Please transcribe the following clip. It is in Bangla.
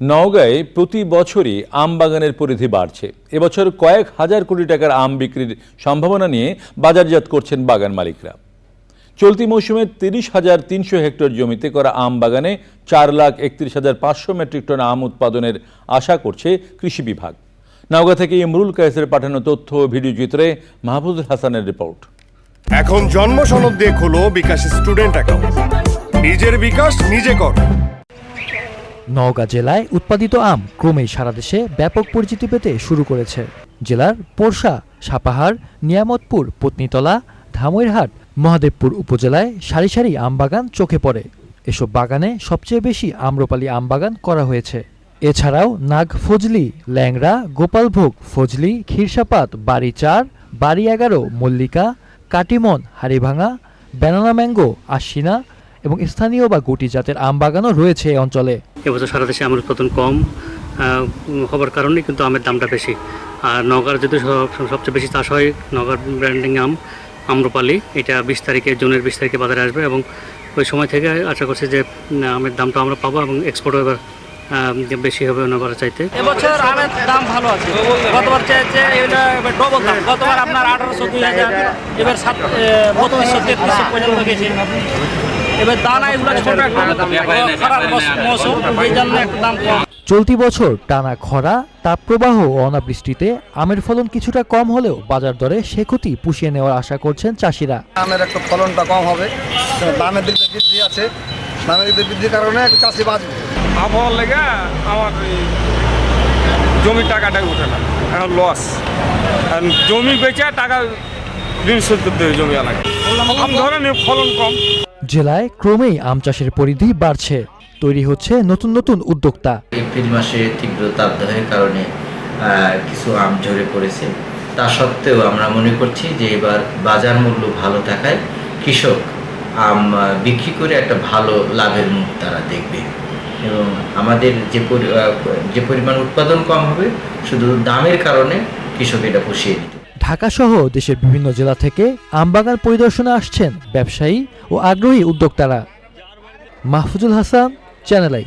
নওগাঁয় প্রতি বছরই আম বাগানের পরিধি বাড়ছে। এবছর কয়েক হাজার কোটি টাকার আম বিক্রির সম্ভাবনা নিয়ে বাজারজাত করছেন বাগান মালিকরা। চলতি মৌসুমে তিরিশ হাজার তিনশো হেক্টর জমিতে করা আম বাগানে চার লাখ একত্রিশ হাজার পাঁচশো মেট্রিক টন আম উৎপাদনের আশা করছে কৃষি বিভাগ। নওগাঁ থেকে ইমরুল কায়েসের পাঠানো তথ্য ভিডিও চিত্রে মাহফুজুল হাসানের রিপোর্ট। এখন জন্ম সনদ দিয়ে খোলো বিকাশ স্টুডেন্ট অ্যাকাউন্ট। নিজের বিকাশ নিজে কর। নওগাঁ জেলায় উৎপাদিত আম ক্রমেই সারা দেশে ব্যাপক পরিচিতি পেতে শুরু করেছে। জেলার পোরশা, সাপাহার, নিয়ামতপুর, পত্নীতলা ধামইরহাট মহাদেবপুর উপজেলায় সারি সারি আম বাগান চোখে পড়ে। এসব বাগানে সবচেয়ে বেশি আম্রপালি আম বাগান করা হয়েছে। এছাড়াও নাগ ফজলি, ল্যাংড়া, গোপালভোগ, ফজলি, ক্ষীরসাপাত বাড়ি চার বাড়ি এগারো মল্লিকা, কাটিমন, হাড়িভাঙা, ব্যানানা ম্যাঙ্গো, আশিনা এবং স্থানীয় বা গুটি জাতের আম বাগানও রয়েছে এই অঞ্চলে। এবছর সারা দেশে আমের উৎপাদন কম হবার কারণে কিন্তু আমের দামটা বেশি। আর নগার যদি সব- সবচেয়ে বেশি চাষ হয় নগার ব্র্যান্ডিং আম আম্রপালি এটা বিশ তারিখে জুনের বিশ তারিখে বাজারে আসবে এবং ওই সময় থেকে আশা করছি যে আমের দামটা আমরা পাবো এবং এক্সপোর্টও এবার বেশি হবে নগার চাইতে। এবছর আমের দাম ভালো আছে। গতবার চেয়েছে এটা এবার ডবল দাম। গতবার আপনার আঠারোশো দুই হাজার এবার সাত বত্রিশশো তেত্রিশশো পর্যন্ত গেছে। এবার দানা এগুলো ছোট একটা খারাপ মৌস- মৌসুম এই জন্য একটু দাম কম। চলতি বছর টানা খরা তাপপ্রবাহ ও অনাবৃষ্টিতে আমের ফলন কিছুটা কম হলেও বাজার দরে সে ক্ষতি পুষিয়ে নেওয়ার আশা করছেন চাষিরা। আমের একটু ফলনটা কম হবে। দামের দিক দিয়ে বৃদ্ধি আছে। দামের দিক দিয়ে বৃদ্ধির কারণে একটু চাষি বাঁচবে। আবহাওয়ার লেগে আমার জমির টাকাটাই উঠে না। এখন লস আর জমি বেচে টাকা ঋণ শোধ করতে হবে জমি আলাদা আম ধরেন ফলন কম। জেলায় ক্রমেই আম চাষের পরিধি বাড়ছে। তৈরি হচ্ছে নতুন নতুন উদ্যোক্তা। এপ্রিল মাসে তীব্র তাপদাহের কারণে কিছু আম ঝরে পড়েছে। তা সত্ত্বেও আমরা মনে করছি যে এবার বাজার মূল্য ভালো থাকায় কৃষক আম বিক্রি করে একটা ভালো লাভের মুখ তারা দেখবে। এবং আমাদের যে যে পরিমাণ উৎপাদন কম হবে, শুধু দামের কারণে কৃষক এটা পুষিয়ে নিতে ঢাকা সহ দেশের বিভিন্ন জেলা থেকে আমবাগান পরিদর্শনে আসছেন ব্যবসায়ী ও আগ্রহী উদ্যোক্তারা। Mahfuzul Hasan channel I